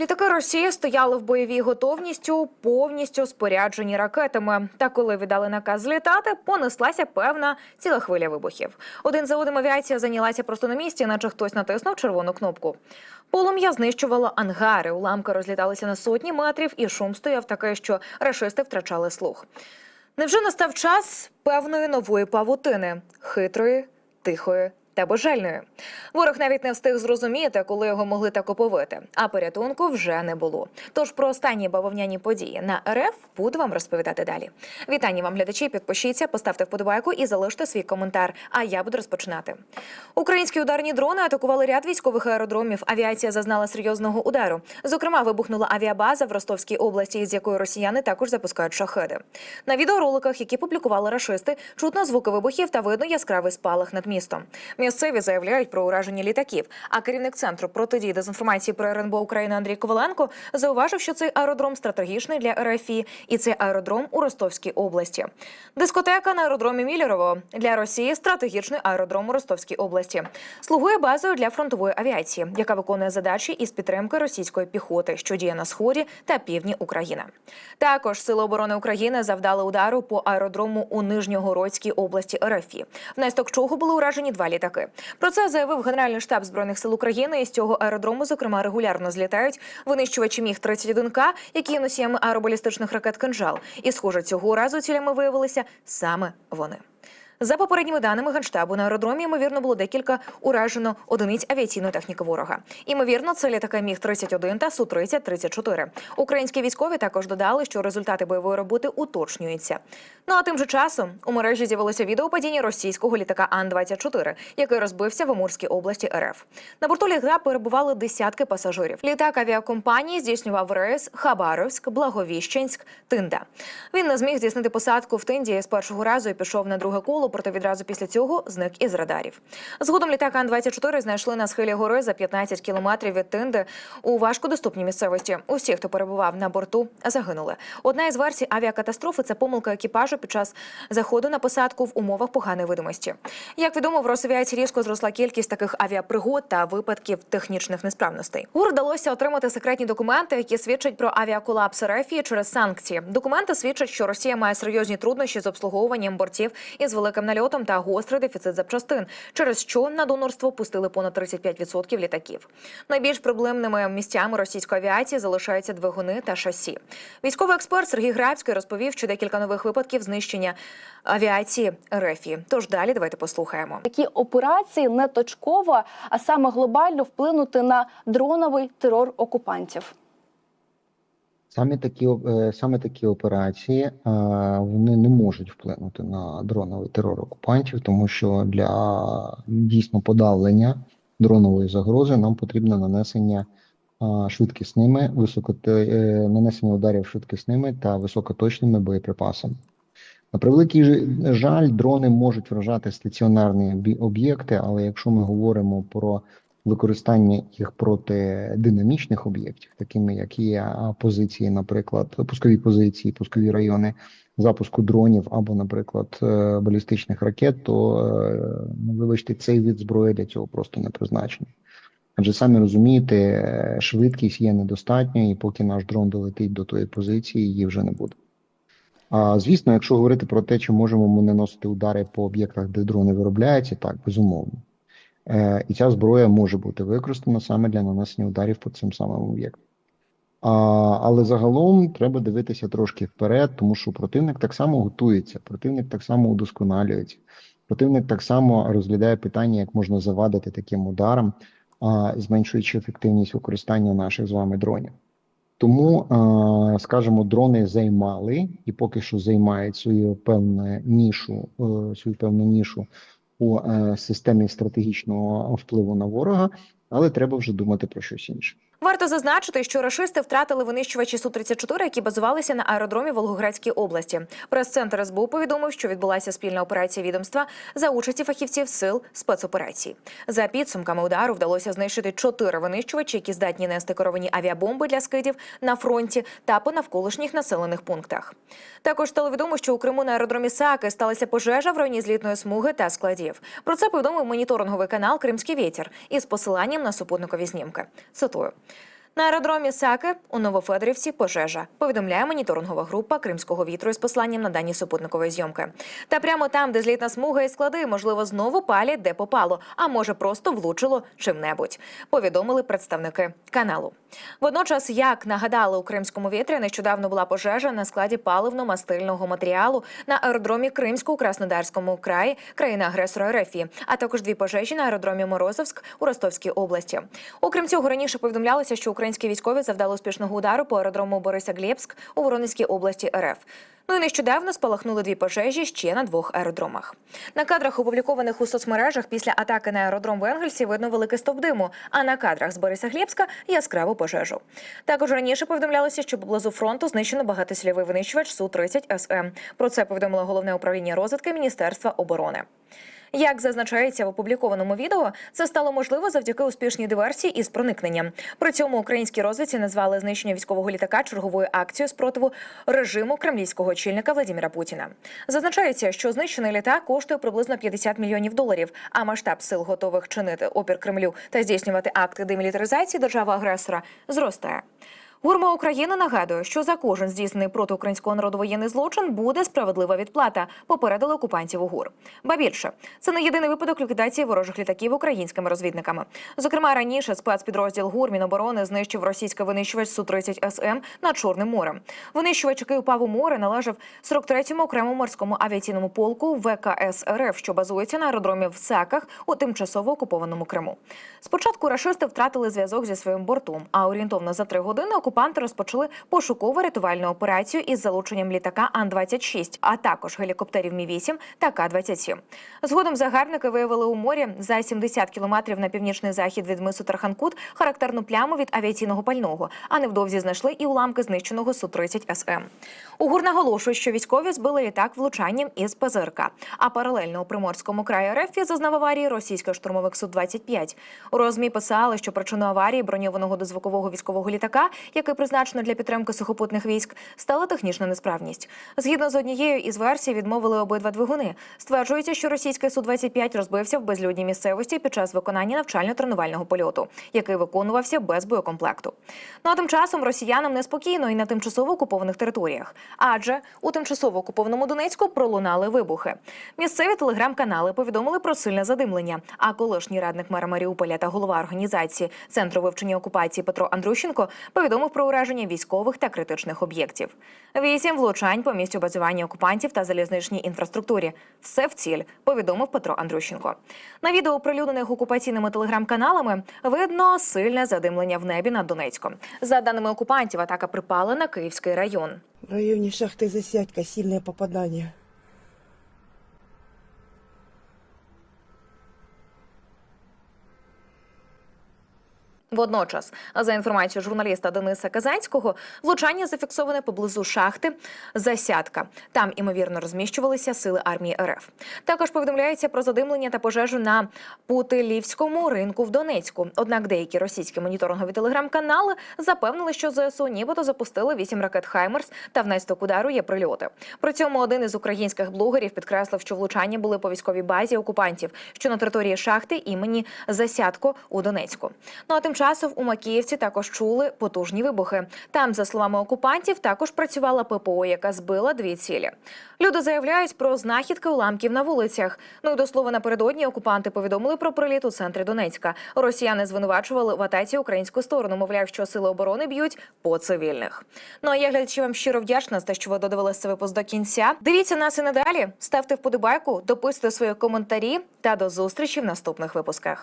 Літаки Росії стояли в бойовій готовністю, повністю споряджені ракетами. Та коли віддали наказ злітати, понеслася певна ціла хвиля вибухів. Один за одним авіація зайнялася просто на місці, наче хтось натиснув червону кнопку. Полум'я знищувало ангари, уламки розліталися на сотні метрів, і шум стояв такий, що рашисти втрачали слух. Невже настав час певної нової павутини хитрої, тихої та божельної? Ворог навіть не встиг зрозуміти, коли його могли так оповити, а порятунку вже не було. Тож про останні бавовняні події на РФ буду вам розповідати далі. Вітання вам, глядачі. Підпишіться, поставте вподобайку і залиште свій коментар. А я буду розпочинати. Українські ударні дрони атакували ряд військових аеродромів. Авіація зазнала серйозного удару. Зокрема, вибухнула авіабаза в Ростовській області, з якої росіяни також запускають шахеди. На відеороликах, які публікували рашисти, чутно звуки вибухів та видно яскравий спалах над містом. Місцеві заявляють про ураження літаків. А керівник центру протидії дезінформації про РНБО України Андрій Коваленко зауважив, що цей аеродром стратегічний для РФІ, і це аеродром у Ростовській області. Дискотека на аеродромі Міллерово для Росії стратегічний аеродром у Ростовській області. Слугує базою для фронтової авіації, яка виконує задачі із підтримки російської піхоти, що діє на сході та півдні України. Також Сили оборони України завдали удару по аеродрому у Нижньогородській області РФІ. Внаслідок чого були уражені два літаки. Про це заявив Генеральний штаб збройних сил України. І з цього аеродрому, зокрема, регулярно злітають винищувачі міг 31 к які є носіями аеробалістичних ракет «Кинжал». І схоже, цього разу цілями виявилися саме вони. За попередніми даними генштабу на аеродромі ймовірно було декілька уражено одиниць авіаційної техніки ворога. Імовірно, це літаки міг 31 та су 30 34 Українські військові також додали, що результати бойової роботи уточнюються. Ну а тим же часом у мережі з'явилося відео падіння російського літака Ан 24 який розбився в Амурській області РФ. На борту літака перебували десятки пасажирів. Літак авіакомпанії здійснював рейс Хабаровськ, Благовіщенськ, Тинда. Він не зміг здійснити посадку в Тинді з першого разу і пішов на друге коло, проте відразу після цього зник із радарів. Згодом літак Ан-24 знайшли на схилі гори за 15 кілометрів від Тинди у важкодоступній місцевості. Усі, хто перебував на борту, загинули. Одна із версій авіакатастрофи це помилка екіпажу під час заходу на посадку в умовах поганої видимості. Як відомо, в Росавіації різко зросла кількість таких авіапригод та випадків технічних несправностей. ГУР вдалося отримати секретні документи, які свідчать про авіаколапс РФ через санкції. Документи свідчать, що Росія має серйозні труднощі з обслуговуванням бортів із великим нальотом та гострий дефіцит запчастин, через що на донорство пустили понад 35% літаків. Найбільш проблемними місцями російської авіації залишаються двигуни та шасі. Військовий експерт Сергій Грабський розповів, що декілька нових випадків знищення авіації РФі. Тож далі давайте послухаємо. Такі операції не точково, а саме глобально вплинути на дроновий терор окупантів. Саме такі е, саме такі операції е, вони не можуть вплинути на дроновий терор окупантів, тому що для дійсно подавлення дронової загрози нам потрібно нанесення е, швидкісними е, нанесення ударів швидкісними та високоточними боєприпасами. На превеликий жаль, дрони можуть вражати стаціонарні об'єкти, але якщо ми говоримо про використання їх проти динамічних об'єктів, такими як є позиції, наприклад, пускові позиції, пускові райони запуску дронів або, наприклад, е, балістичних ракет, то е, ну, вибачте, цей від зброї для цього просто не призначений. Адже самі розумієте, швидкість є недостатньою, і поки наш дрон долетить до тої позиції, її вже не буде. А звісно, якщо говорити про те, чи можемо ми наносити удари по об'єктах, де дрони виробляються, так безумовно. Е, І ця зброя може бути використана саме для нанесення ударів по цим самим об'єктам. Але загалом треба дивитися трошки вперед, тому що противник так само готується, противник так само удосконалюється, противник так само розглядає питання, як можна завадити таким ударам, а, зменшуючи ефективність використання наших з вами дронів. Тому, скажімо, дрони займали і поки що займають свою певну нішу, е, свою певну нішу у е, системі стратегічного впливу на ворога, але треба вже думати про щось інше. Варто зазначити, що рашисти втратили винищувачі су 34 які базувалися на аеродромі Волгоградській області. Прес-центр СБУ повідомив, що відбулася спільна операція відомства за участі фахівців сил спецоперацій. За підсумками удару вдалося знищити чотири винищувачі, які здатні нести керовані авіабомби для скидів на фронті та по навколишніх населених пунктах. Також стало відомо, що у Криму на аеродромі Саки сталася пожежа в районі злітної смуги та складів. Про це повідомив моніторинговий канал Кримський вітер із посиланням на супутникові знімки. Цитую. На аеродромі Саки у Новофедорівці пожежа. Повідомляє моніторингова група Кримського вітру із посланням на дані супутникової зйомки. Та прямо там, де злітна смуга і склади, можливо, знову палять, де попало, а може просто влучило чим-небудь. Повідомили представники каналу. Водночас, як нагадали у Кримському вітрі, нещодавно була пожежа на складі паливно-мастильного матеріалу на аеродромі Кримську у Краснодарському краї, країни-агресора РФ, а також дві пожежі на аеродромі Морозовськ у Ростовській області. Окрім цього, раніше повідомлялося, що українські військові завдали успішного удару по аеродрому Бориса Глєбськ у Воронезькій області РФ. Ну і нещодавно спалахнули дві пожежі ще на двох аеродромах. На кадрах, опублікованих у соцмережах після атаки на аеродром в Енгельсі, видно великий стовп диму, а на кадрах з Бориса Глєбська яскраву пожежу. Також раніше повідомлялося, що поблизу фронту знищено багатоцільовий винищувач су 30 СМ. Про це повідомило головне управління розвідки Міністерства оборони. Як зазначається в опублікованому відео, це стало можливо завдяки успішній диверсії із проникненням. При цьому українські розвідці назвали знищення військового літака черговою акцією спротиву режиму кремлівського очільника Владимира Путіна. Зазначається, що знищений літак коштує приблизно 50 мільйонів доларів, а масштаб сил готових чинити опір Кремлю та здійснювати акти демілітаризації держави-агресора зростає. Гурма України нагадує, що за кожен здійснений проти українського народу воєнний злочин буде справедлива відплата. Попередили окупантів УГУР. Ба більше це не єдиний випадок ліквідації ворожих літаків українськими розвідниками. Зокрема, раніше спецпідрозділ ГУР Міноборони знищив російський винищувач су 30 СМ над Чорним морем. Винищувач, який упав у море, належав 43-му окремому морському авіаційному полку ВКС РФ, що базується на аеродромі в Саках у тимчасово окупованому Криму. Спочатку рашисти втратили зв'язок зі своїм бортом, а орієнтовно за три години окупанти розпочали пошуково рятувальну операцію із залученням літака Ан-26, а також гелікоптерів Мі-8 та К-27. Згодом загарбники виявили у морі за 70 кілометрів на північний захід від мису Тарханкут характерну пляму від авіаційного пального, а невдовзі знайшли і уламки знищеного Су-30 СМ. УГУР наголошує, що військові збили літак влучанням із ПЗРК, а паралельно у Приморському краї РФ зазнав аварії російський штурмовик Су-25. У розмі писали, що причиною аварії броньованого дозвукового військового літака, який призначено для підтримки сухопутних військ, стала технічна несправність. Згідно з однією із версій, відмовили обидва двигуни. Стверджується, що російський Су-25 розбився в безлюдній місцевості під час виконання навчально-тренувального польоту, який виконувався без боєкомплекту. Ну а тим часом росіянам неспокійно і на тимчасово окупованих територіях, адже у тимчасово окупованому Донецьку пролунали вибухи. Місцеві телеграм-канали повідомили про сильне задимлення. А колишній радник мера Маріуполя та голова організації Центру вивчення окупації Петро Андрющенко повідомив про ураження військових та критичних об'єктів. Вісім влучань по місцю базування окупантів та залізничній інфраструктурі. Все в ціль, повідомив Петро Андрющенко. На відео, оприлюднених окупаційними телеграм-каналами, видно сильне задимлення в небі над Донецьком. За даними окупантів, атака припала на Київський район. В районе шахты Засядька сильное попадание. Водночас, за інформацією журналіста Дениса Казанського, влучання зафіксоване поблизу шахти Засядка. Там імовірно розміщувалися сили армії РФ. Також повідомляється про задимлення та пожежу на Путилівському ринку в Донецьку. Однак деякі російські моніторингові телеграм-канали запевнили, що ЗСУ нібито запустили вісім ракет Хаймерс та внаслідок удару є прильоти. При цьому один із українських блогерів підкреслив, що влучання були по військовій базі окупантів, що на території шахти імені Засядко у Донецьку. Ну а тим часом у Макіївці також чули потужні вибухи. Там, за словами окупантів, також працювала ППО, яка збила дві цілі. Люди заявляють про знахідки уламків на вулицях. Ну і до слова напередодні окупанти повідомили про приліт у центрі Донецька. Росіяни звинувачували в атаці українську сторону. Мовляв, що сили оборони б'ють по цивільних. Ну а я глядачі вам щиро вдячна за те, що ви додивилися цей випуск до кінця. Дивіться нас і надалі. Ставте вподобайку, дописуйте свої коментарі та до зустрічі в наступних випусках.